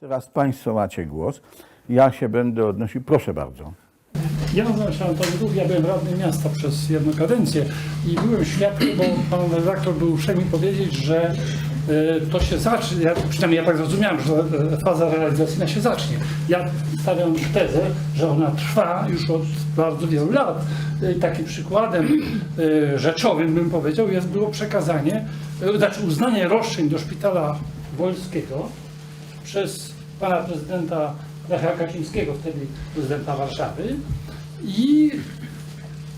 Teraz Państwo macie głos. Ja się będę odnosił. Proszę bardzo. Ja nazywam się Antoni Dług, ja byłem radnym miasta przez jedną kadencję i byłem świadkiem, bo pan redaktor był uprzejmy powiedzieć, że e, to się zacznie, ja, przynajmniej ja tak zrozumiałem, że e, faza realizacyjna się zacznie. Ja stawiam tezę, że ona trwa już od bardzo wielu lat. E, Takim przykładem rzeczowym, bym powiedział, jest było przekazanie, znaczy uznanie roszczeń do szpitala wolskiego przez pana prezydenta Lecha Kaczyńskiego, wtedy prezydenta Warszawy i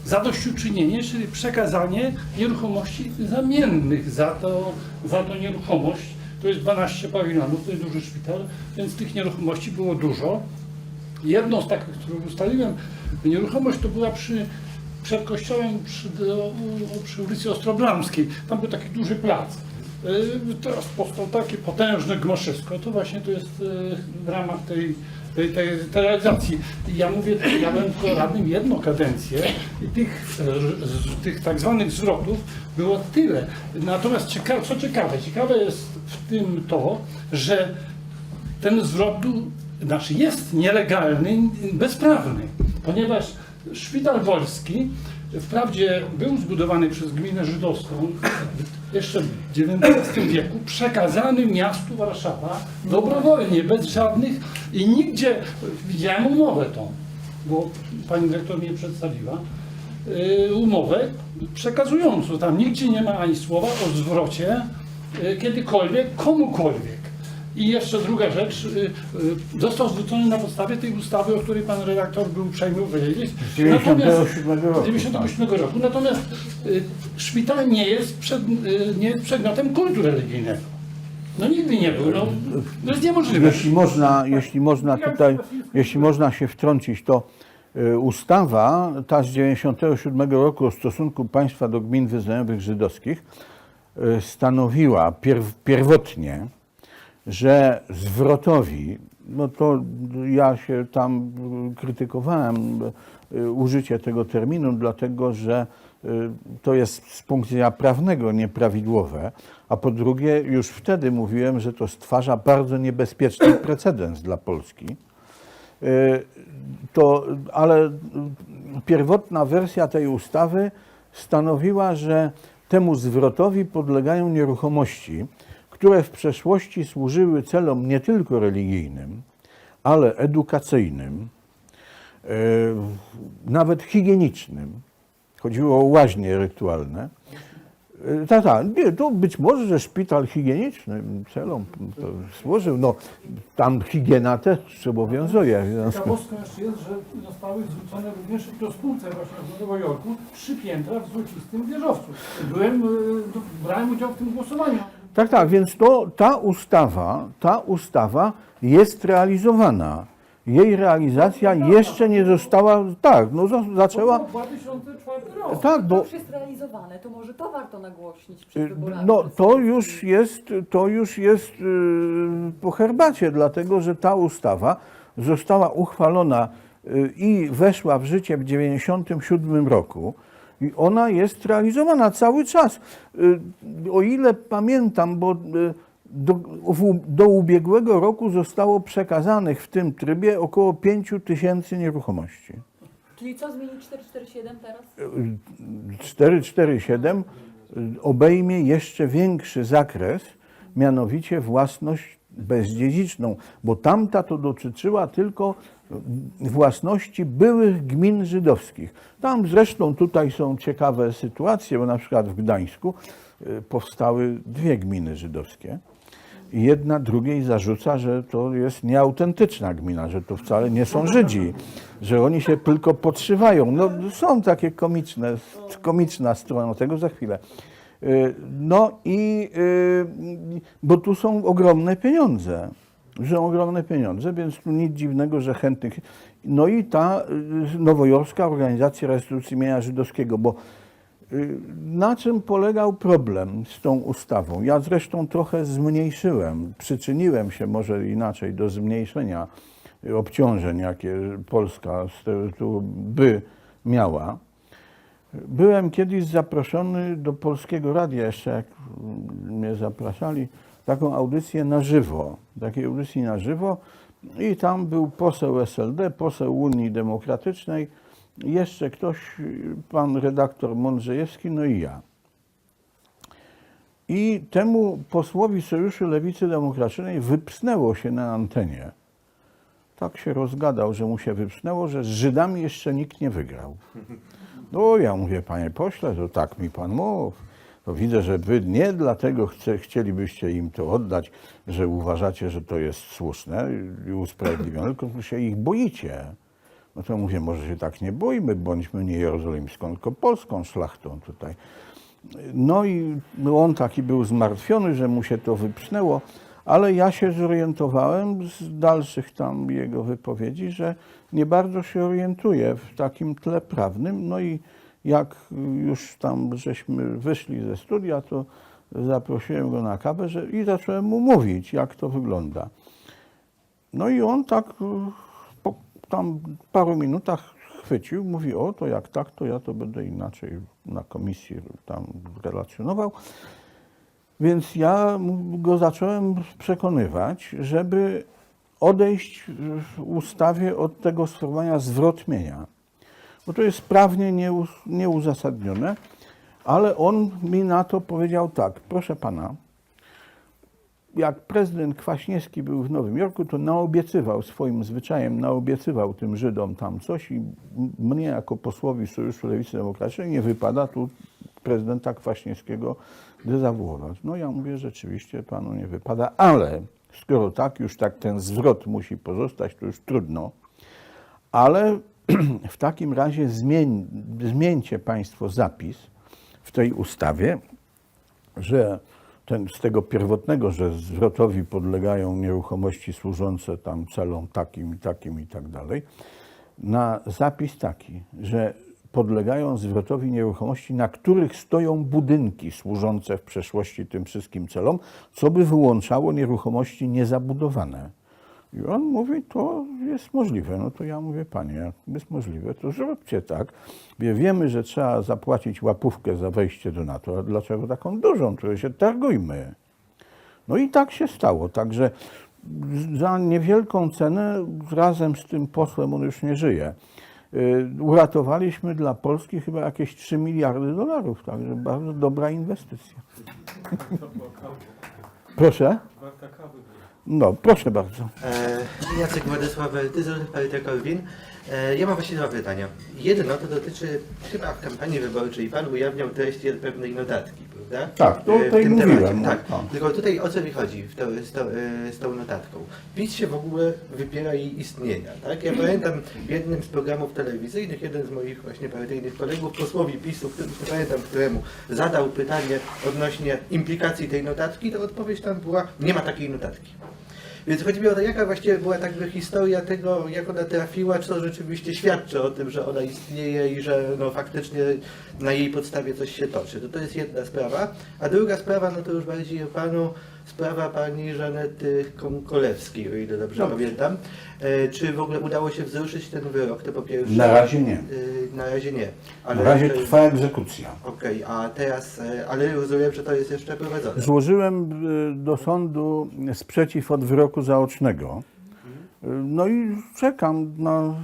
zadośćuczynienie, czyli przekazanie nieruchomości zamiennych za, to, za tą nieruchomość. To jest 12 pawilonów, to jest duży szpital, więc tych nieruchomości było dużo. Jedną z takich, którą ustaliłem, nieruchomość to była przy, przed kościołem przy, przy ulicy Ostroblamskiej. Tam był taki duży plac. Yy, Teraz powstał takie potężne gmoszysko. To właśnie to jest yy, w ramach tej, tej, tej, tej realizacji. Ja mówię, ja byłem tylko radnym jedną kadencję i tych, z, tych tak zwanych zwrotów było tyle. Natomiast ciekawe, co ciekawe, ciekawe jest w tym to, że ten zwrot był, znaczy jest nielegalny, bezprawny, ponieważ szpital wolski wprawdzie był zbudowany przez gminę żydowską jeszcze w XIX wieku, przekazany miastu Warszawa dobrowolnie, bez żadnych i nigdzie, widziałem umowę tą, bo pani dyrektor mnie przedstawiła, y, umowę przekazującą. Tam nigdzie nie ma ani słowa o zwrocie y, kiedykolwiek, komukolwiek. I jeszcze druga rzecz, y, y, został zwrócony na podstawie tej ustawy, o której pan redaktor był uprzejmy powiedzieć. Z 97 roku, Z 97 roku. Natomiast y, szpital nie jest, przed, nie jest przedmiotem kultu religijnego. No nigdy nie był. No, to jest niemożliwe. Jeśli można, jeśli można tutaj, jeśli można się wtrącić, to ustawa ta z 97 roku o stosunku państwa do gmin wyznaniowych żydowskich stanowiła pierw, pierwotnie, że zwrotowi, no to ja się tam krytykowałem y, użycie tego terminu, dlatego że y, to jest z punktu widzenia prawnego nieprawidłowe, a po drugie już wtedy mówiłem, że to stwarza bardzo niebezpieczny precedens dla Polski. Y, To, ale pierwotna wersja tej ustawy stanowiła, że temu zwrotowi podlegają nieruchomości, które w przeszłości służyły celom nie tylko religijnym, ale edukacyjnym, e, nawet higienicznym. Chodziło o łaźnie rytualne. E, Tak, tak. To być może, że szpital higieniczny celom służył. No, tam higiena też obowiązuje. Ciekawostką jeszcze jest, że zostały zwrócone również to spółce właśnie w Nowego Jorku trzy piętra w złocistym wieżowcu. Byłem, do- brałem udział w tym głosowaniu. Tak, tak, więc to, ta ustawa, ta ustawa jest realizowana. Jej realizacja jeszcze nie została, tak, no za- zaczęła, To był 2004 rok. tak, To bo już jest realizowane, to może to warto nagłośnić przed wyborami. no, to już jest, to już jest yy, po herbacie, dlatego że ta ustawa została uchwalona yy, i weszła w życie w 97 roku. I ona jest realizowana cały czas. Yy, O ile pamiętam, bo yy, do, do ubiegłego roku zostało przekazanych w tym trybie około 5 tysięcy nieruchomości. Czyli co zmieni 447 teraz? 447 obejmie jeszcze większy zakres, mianowicie własność bezdziedziczną, bo tamta to dotyczyła tylko własności byłych gmin żydowskich. Tam zresztą tutaj są ciekawe sytuacje, bo na przykład w Gdańsku y, powstały dwie gminy żydowskie. I jedna drugiej zarzuca, że to jest nieautentyczna gmina, że to wcale nie są Żydzi, że oni się tylko podszywają. No, są takie komiczne, komiczna strona tego za chwilę. Y, No i, y, bo tu są ogromne pieniądze, że ogromne pieniądze, więc tu nic dziwnego, że chętnych. No i ta y, nowojorska organizacja restytucji mienia żydowskiego, bo Na czym polegał problem z tą ustawą? Ja zresztą trochę zmniejszyłem, przyczyniłem się może inaczej do zmniejszenia obciążeń, jakie Polska by miała. Byłem kiedyś zaproszony do Polskiego Radia, jeszcze jak mnie zapraszali, taką audycję na żywo, takiej audycji na żywo i tam był poseł SLD, poseł Unii Demokratycznej, jeszcze ktoś, pan redaktor Mądrzejewski, no i ja. I temu posłowi Sojuszu Lewicy Demokratycznej wypsnęło się na antenie. Tak się rozgadał, że mu się wypsnęło, że z Żydami jeszcze nikt nie wygrał. No ja mówię, panie pośle, to tak mi pan mów. To widzę, że wy nie dlatego chce, chcielibyście im to oddać, że uważacie, że to jest słuszne i usprawiedliwione, tylko się ich boicie. No to mówię, może się tak nie boimy, bądźmy nie jerozolimską, tylko polską szlachtą tutaj. No i on taki był zmartwiony, że mu się to wypchnęło, ale ja się zorientowałem z dalszych tam jego wypowiedzi, że nie bardzo się orientuje w takim tle prawnym. No i jak już tam żeśmy wyszli ze studia, to zaprosiłem go na kawę że, i zacząłem mu mówić, jak to wygląda. No i on tak y, po tam paru minutach chwycił, mówi, o to jak tak, to ja to będę inaczej na komisji tam relacjonował. Więc ja go zacząłem przekonywać, żeby odejść w ustawie od tego sformułowania zwrot mienia. Bo to jest prawnie nieuz- nieuzasadnione, ale on mi na to powiedział tak, proszę pana, jak prezydent Kwaśniewski był w Nowym Jorku, to naobiecywał swoim zwyczajem, naobiecywał tym Żydom tam coś i mnie jako posłowi Sojuszu Lewicy Demokratycznej nie wypada tu prezydenta Kwaśniewskiego dezawuować. No ja mówię, rzeczywiście panu nie wypada, ale skoro tak, już tak ten zwrot musi pozostać, to już trudno. Ale w takim razie zmień, zmieńcie państwo zapis w tej ustawie, że ten, z tego pierwotnego, że zwrotowi podlegają nieruchomości służące tam celom takim i takim i tak dalej, na zapis taki, że podlegają zwrotowi nieruchomości, na których stoją budynki służące w przeszłości tym wszystkim celom, co by wyłączało nieruchomości niezabudowane. I on mówi, to jest możliwe. No to ja mówię, panie, jak jest możliwe, to zróbcie tak. Wie- Wiemy, że trzeba zapłacić łapówkę za wejście do NATO, a dlaczego taką dużą? To się targujmy. No i tak się stało. Także za niewielką cenę, razem z tym posłem, on już nie żyje, uratowaliśmy dla Polski chyba jakieś 3 miliardy dolarów. Także bardzo dobra inwestycja. Proszę? No, proszę bardzo. E, Jacek Władysław Tyzel, Partia Korwin. E, Ja mam właśnie dwa pytania. Jedno to dotyczy, chyba w kampanii wyborczej Pan ujawniał treści pewnej notatki, prawda? Tak, to E, w tutaj tym mówiłem, temacie, no, Tak, no. tylko tutaj o co mi chodzi to, z, to, e, z tą notatką? PiS się w ogóle wypiera jej istnienia, tak? Ja pamiętam w jednym z programów telewizyjnych, jeden z moich właśnie partyjnych kolegów, posłowi PiSu, który, nie pamiętam któremu, zadał pytanie odnośnie implikacji tej notatki, to odpowiedź tam była, nie ma takiej notatki. Więc chodzi mi o to, jaka właściwie była jakby historia tego, jak ona trafiła, czy to rzeczywiście świadczy o tym, że ona istnieje i że no, faktycznie na jej podstawie coś się toczy. To, to jest jedna sprawa. A druga sprawa, no to już bardziej panu, sprawa pani Żanety Konkolewskiej, o ile dobrze Dobrze. pamiętam. E, czy w ogóle udało się wzruszyć ten wyrok? To po pierwsze. Na razie nie. E, na razie nie. Na razie to- trwa egzekucja. Okej, a teraz, e, ale rozumiem, że to jest jeszcze prowadzone. Złożyłem y, do sądu sprzeciw od wyroku zaocznego. No i czekam na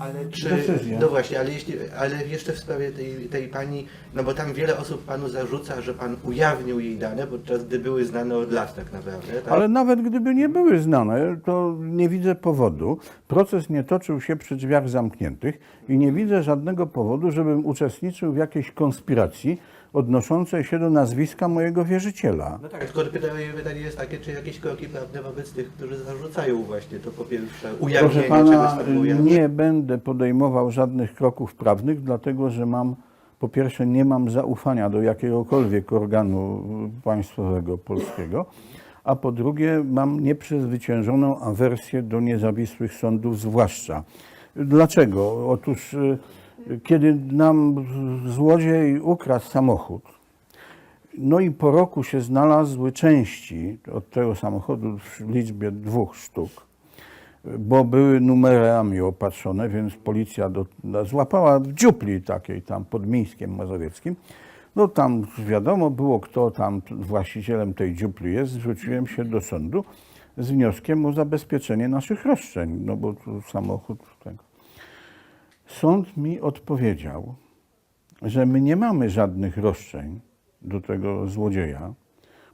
Ale czy, decyzję. no właśnie, ale, jeśli, ale jeszcze w sprawie tej, tej pani, no bo tam wiele osób panu zarzuca, że pan ujawnił jej dane, podczas gdy były znane od lat tak naprawdę. Tak? Ale nawet gdyby nie były znane, to nie widzę powodu. Proces nie toczył się przy drzwiach zamkniętych i nie widzę żadnego powodu, żebym uczestniczył w jakiejś konspiracji odnoszącej się do nazwiska mojego wierzyciela. No tak, tylko pytanie, pytanie jest takie, czy jakieś kroki prawne wobec tych, którzy zarzucają właśnie to po pierwsze Proszę ujawnienie pana, czegoś nie będę podejmował żadnych kroków prawnych, dlatego że mam, po pierwsze, nie mam zaufania do jakiegokolwiek organu państwowego polskiego, a po drugie, mam nieprzezwyciężoną awersję do niezawisłych sądów, zwłaszcza. Dlaczego? Otóż, y, kiedy nam złodziej ukradł samochód, no i po roku się znalazły części od tego samochodu w liczbie dwóch sztuk, bo były numerami opatrzone, więc policja do, złapała w dziupli takiej tam pod Mińskiem Mazowieckim. No tam wiadomo było, kto tam właścicielem tej dziupli jest. Zwróciłem się do sądu z wnioskiem o zabezpieczenie naszych roszczeń, no bo samochód tego. Sąd mi odpowiedział, że my nie mamy żadnych roszczeń do tego złodzieja,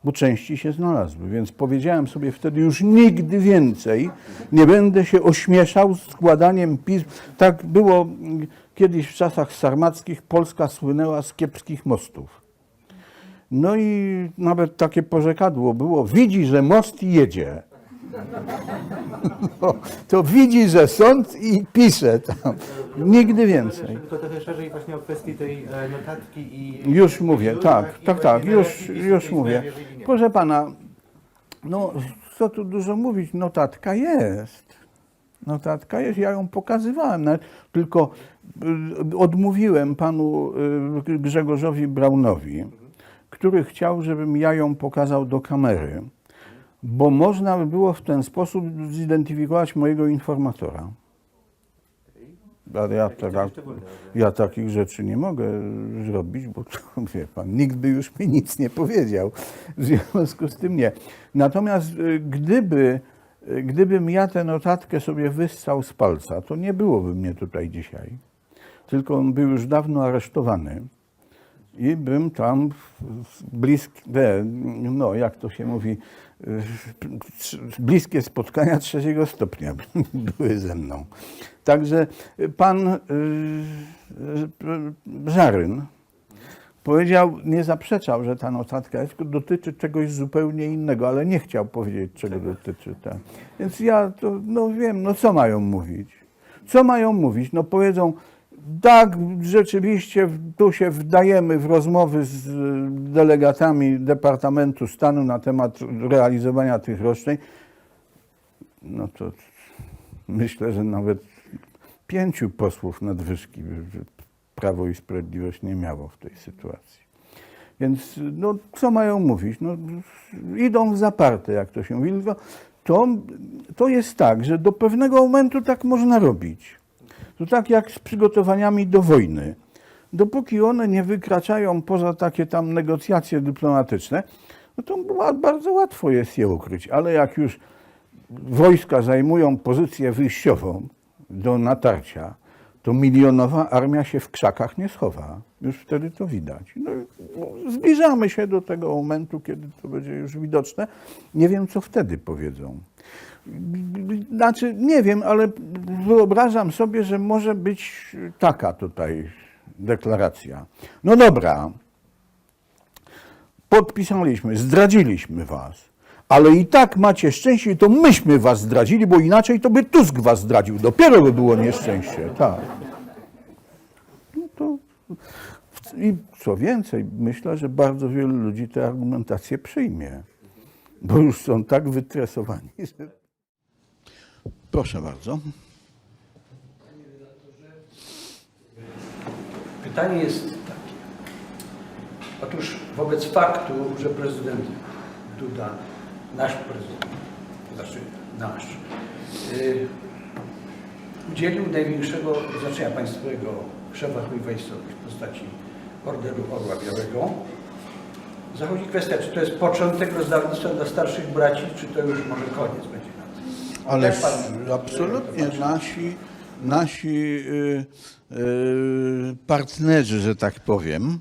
bo części się znalazły. Więc powiedziałem sobie wtedy już nigdy więcej nie będę się ośmieszał składaniem pism. Tak było kiedyś w czasach sarmackich. Polska słynęła z kiepskich mostów. No i nawet takie porzekadło było, widzi, że most jedzie. No, to widzi, że sąd i pisze tam. Nigdy więcej. Tylko trochę szerzej właśnie o kwestii tej e, notatki i... Już mówię, tak, tak, tak, właśnie już, już mówię. Proszę pana, no co tu dużo mówić, notatka jest. Notatka jest, ja ją pokazywałem, nawet, tylko y, odmówiłem panu y, Grzegorzowi Braunowi, który chciał, żebym ja ją pokazał do kamery, bo można by było w ten sposób zidentyfikować mojego informatora. Ale ja, ja takich rzeczy nie mogę zrobić, bo to, wie pan, nikt by już mi nic nie powiedział. W związku z tym nie. Natomiast y, gdyby, y, gdybym ja tę notatkę sobie wyssał z palca, to nie byłoby mnie tutaj dzisiaj. Tylko on był już dawno aresztowany i bym tam bliskie, no jak to się mówi, bliskie spotkania trzeciego stopnia były ze mną. Także pan y, y, Żaryn powiedział, nie zaprzeczał, że ta notatka jest, dotyczy czegoś zupełnie innego, ale nie chciał powiedzieć, czego dotyczy. Ta. Więc ja to, no wiem, no co mają mówić? Co mają mówić? No powiedzą, tak, rzeczywiście tu się wdajemy w rozmowy z y, delegatami Departamentu Stanu na temat realizowania tych roszczeń. No to myślę, że nawet pięciu posłów nadwyżki Prawo i Sprawiedliwość nie miało w tej sytuacji. Więc no, co mają mówić? No, idą w zaparte, jak to się mówi. To, to jest tak, że do pewnego momentu tak można robić. To tak jak z przygotowaniami do wojny. Dopóki one nie wykraczają poza takie tam negocjacje dyplomatyczne, no to ba- bardzo łatwo jest je ukryć. Ale jak już wojska zajmują pozycję wyjściową do natarcia, to milionowa armia się w krzakach nie schowa. Już wtedy to widać. No, no, zbliżamy się do tego momentu, kiedy to będzie już widoczne. Nie wiem, co wtedy powiedzą. Znaczy, nie wiem, ale wyobrażam sobie, że może być taka tutaj deklaracja. No dobra, podpisaliśmy, zdradziliśmy was, ale i tak macie szczęście to myśmy was zdradzili, bo inaczej to by Tusk was zdradził. Dopiero by było nieszczęście, tak. No to, I co więcej, myślę, że bardzo wielu ludzi tę argumentację przyjmie, bo już są tak wytresowani. Że... Proszę bardzo. Pytanie jest takie. Otóż wobec faktu, że prezydent Duda, nasz prezydent, znaczy nasz, y, udzielił największego znaczenia państwowego szefach wojskowych w postaci Orderu Orła Białego, zachodzi kwestia, czy to jest początek rozdawnictwa dla starszych braci, czy to już może koniec będzie. Ale absolutnie nasi, nasi y, y, partnerzy, że tak powiem,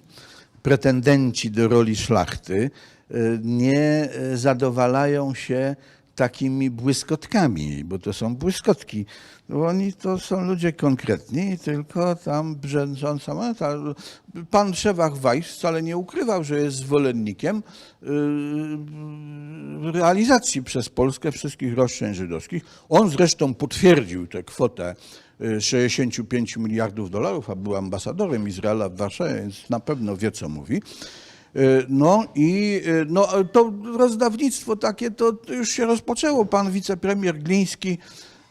pretendenci do roli szlachty, y, nie zadowalają się takimi błyskotkami, bo to są błyskotki. Bo Oni to są ludzie konkretni, tylko tam brzęcząca moneta. Pan Szewach Weiss wcale nie ukrywał, że jest zwolennikiem y, realizacji przez Polskę wszystkich roszczeń żydowskich. On zresztą potwierdził tę kwotę y, 65 miliardów dolarów, a był ambasadorem Izraela w Warszawie, więc na pewno wie, co mówi. Y, No i y, no, to rozdawnictwo takie to już się rozpoczęło. Pan wicepremier Gliński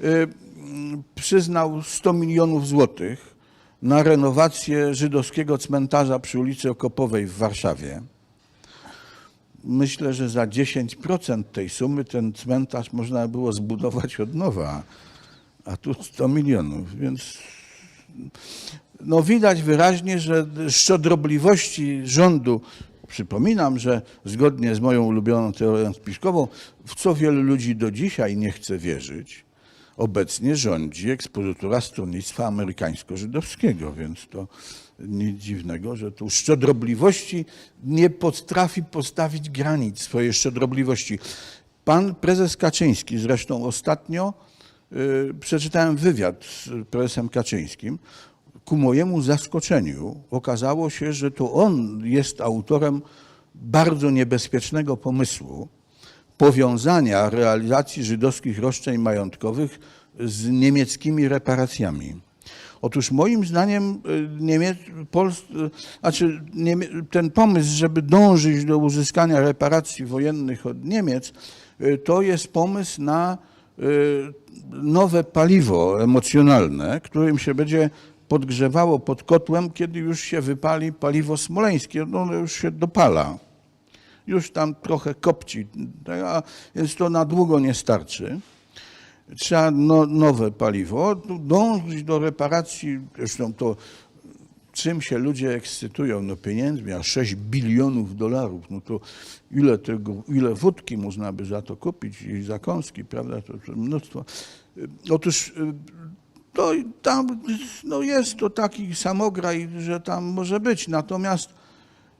mm, przyznał 100 milionów złotych na renowację żydowskiego cmentarza przy ulicy Okopowej w Warszawie. Myślę, że za 10% tej sumy ten cmentarz można było zbudować od nowa, a tu 100 milionów, więc no widać wyraźnie, że szczodrobliwości rządu, przypominam, że zgodnie z moją ulubioną teorią spiskową, w co wielu ludzi do dzisiaj nie chce wierzyć, obecnie rządzi ekspozytura stronnictwa amerykańsko-żydowskiego, więc to nic dziwnego, że tu szczodrobliwości nie potrafi postawić granic swojej szczodrobliwości. Pan prezes Kaczyński zresztą ostatnio y, przeczytałem wywiad z prezesem Kaczyńskim. Ku mojemu zaskoczeniu okazało się, że to on jest autorem bardzo niebezpiecznego pomysłu powiązania realizacji żydowskich roszczeń majątkowych z niemieckimi reparacjami. Otóż moim zdaniem y, Niemiec, y, znaczy ten pomysł, żeby dążyć do uzyskania reparacji wojennych od Niemiec, y, to jest pomysł na nowe paliwo emocjonalne, którym się będzie podgrzewało pod kotłem, kiedy już się wypali paliwo smoleńskie, no ono już się dopala. Już tam trochę kopci, a więc to na długo nie starczy. Trzeba no, nowe paliwo, dążyć do reparacji, zresztą to czym się ludzie ekscytują, no pieniędzmi, a 6 bilionów dolarów, no to ile tego, ile wódki można by za to kupić i zakąski, prawda, to, to mnóstwo. Otóż to tam no jest to taki samograj, że tam może być, natomiast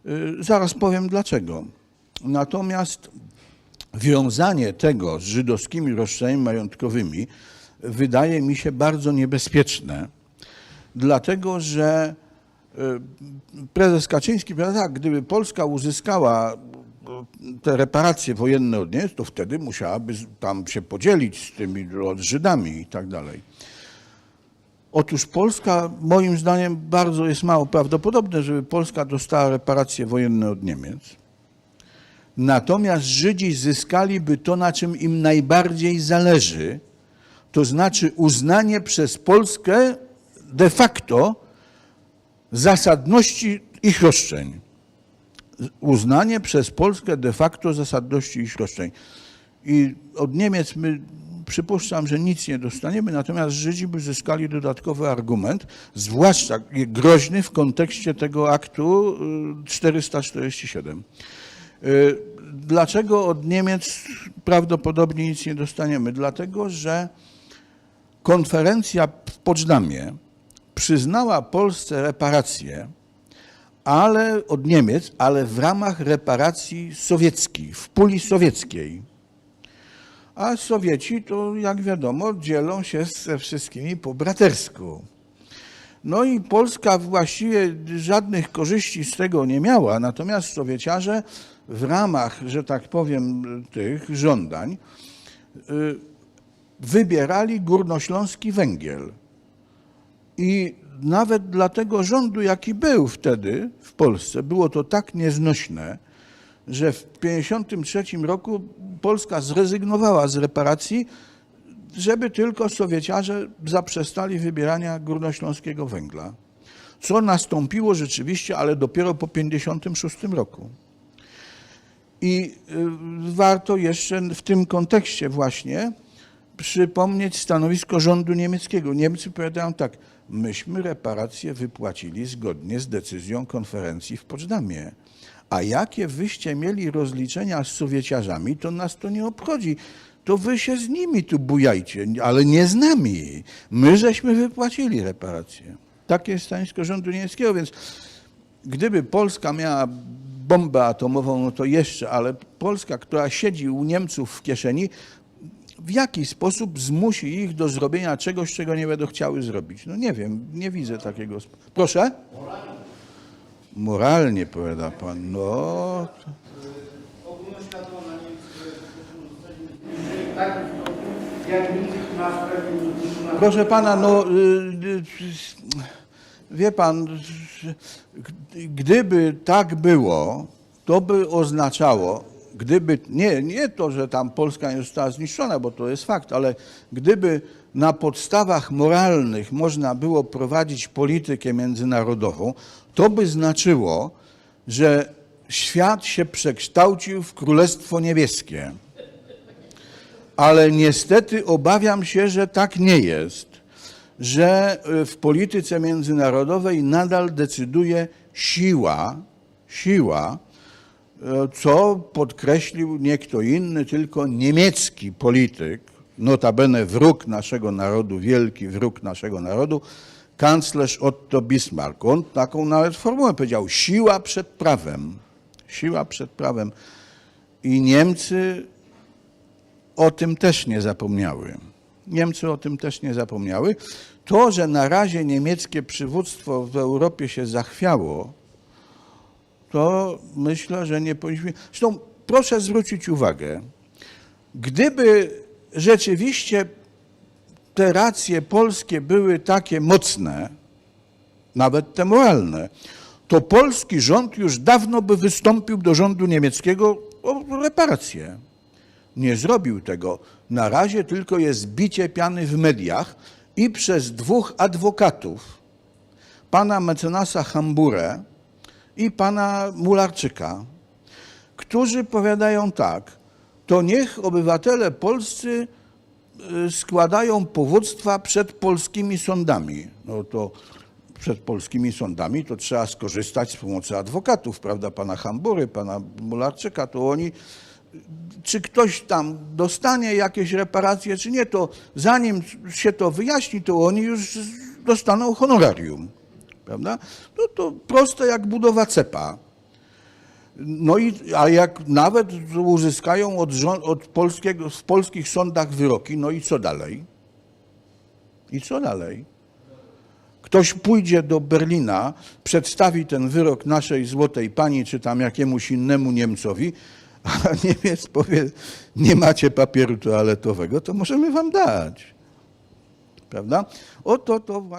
y, zaraz powiem dlaczego. Natomiast wiązanie tego z żydowskimi roszczeniami majątkowymi wydaje mi się bardzo niebezpieczne, dlatego że y, prezes Kaczyński powiedział tak, gdyby Polska uzyskała y, te reparacje wojenne od Niemiec, to wtedy musiałaby tam się podzielić z tymi Żydami i tak dalej. Otóż Polska, moim zdaniem, bardzo jest mało prawdopodobne, żeby Polska dostała reparacje wojenne od Niemiec. Natomiast Żydzi zyskaliby to, na czym im najbardziej zależy, to znaczy uznanie przez Polskę de facto zasadności ich roszczeń. Uznanie przez Polskę de facto zasadności ich roszczeń. I od Niemiec my przypuszczam, że nic nie dostaniemy, natomiast Żydzi by zyskali dodatkowy argument, zwłaszcza groźny w kontekście tego aktu y, 447. Y, Dlaczego od Niemiec prawdopodobnie nic nie dostaniemy? Dlatego, że konferencja w Poczdamie przyznała Polsce reparacje, ale od Niemiec, ale w ramach reparacji sowieckich, w puli sowieckiej. A Sowieci to, jak wiadomo, dzielą się ze wszystkimi po bratersku. No i Polska właściwie żadnych korzyści z tego nie miała, natomiast Sowieciarze w ramach, że tak powiem, tych żądań y, wybierali górnośląski węgiel. I nawet dla tego rządu, jaki był wtedy w Polsce, było to tak nieznośne, że w 1953 roku Polska zrezygnowała z reparacji, żeby tylko Sowieciarze zaprzestali wybierania górnośląskiego węgla. Co nastąpiło rzeczywiście, ale dopiero po 1956 roku. I y, warto jeszcze w tym kontekście właśnie przypomnieć stanowisko rządu niemieckiego. Niemcy powiadają tak, myśmy reparacje wypłacili zgodnie z decyzją konferencji w Poczdamie. A jakie wyście mieli rozliczenia z Sowieciarzami, to nas to nie obchodzi. To wy się z nimi tu bujajcie, ale nie z nami. My żeśmy wypłacili reparacje. Takie jest stanowisko rządu niemieckiego, więc gdyby Polska miała bombę atomową, no to jeszcze, ale Polska, która siedzi u Niemców w kieszeni, w jaki sposób zmusi ich do zrobienia czegoś, czego nie będą chciały zrobić? No nie wiem, nie widzę takiego. Proszę? Moralnie, powiada pan. No, Proszę pana, no y, y, wie pan, gdyby tak było, to by oznaczało, gdyby, nie, nie to, że tam Polska nie została zniszczona, bo to jest fakt, ale gdyby na podstawach moralnych można było prowadzić politykę międzynarodową, to by znaczyło, że świat się przekształcił w Królestwo Niebieskie ale niestety obawiam się, że tak nie jest. że y, w polityce międzynarodowej nadal decyduje siła, siła, y, co podkreślił nie kto inny, tylko niemiecki polityk, notabene wróg naszego narodu, wielki wróg naszego narodu, kanclerz Otto Bismarck. On taką nawet formułę powiedział, siła przed prawem. Siła przed prawem. I Niemcy o tym też nie zapomniały. Niemcy o tym też nie zapomniały. To, że na razie niemieckie przywództwo w Europie się zachwiało, to myślę, że nie powinniśmy. Zresztą proszę zwrócić uwagę, gdyby rzeczywiście te racje polskie były takie mocne, nawet te moralne, to polski rząd już dawno by wystąpił do rządu niemieckiego o reparacje. Nie zrobił tego. Na razie tylko jest bicie piany w mediach i przez dwóch adwokatów, pana mecenasa Hamburę i pana Mularczyka, którzy powiadają tak, to niech obywatele polscy składają powództwa przed polskimi sądami. No to przed polskimi sądami to trzeba skorzystać z pomocy adwokatów, prawda, pana Hambury, pana Mularczyka, to oni, czy ktoś tam dostanie jakieś reparacje, czy nie, to zanim się to wyjaśni, to oni już dostaną honorarium, prawda? No to proste jak budowa cepa. No i, a jak nawet uzyskają od, od polskiego, w polskich sądach wyroki, no i co dalej? I co dalej? Ktoś pójdzie do Berlina, przedstawi ten wyrok naszej złotej pani, czy tam jakiemuś innemu Niemcowi, a Niemiec powie, nie macie papieru toaletowego, to możemy wam dać. Prawda? Oto to właśnie.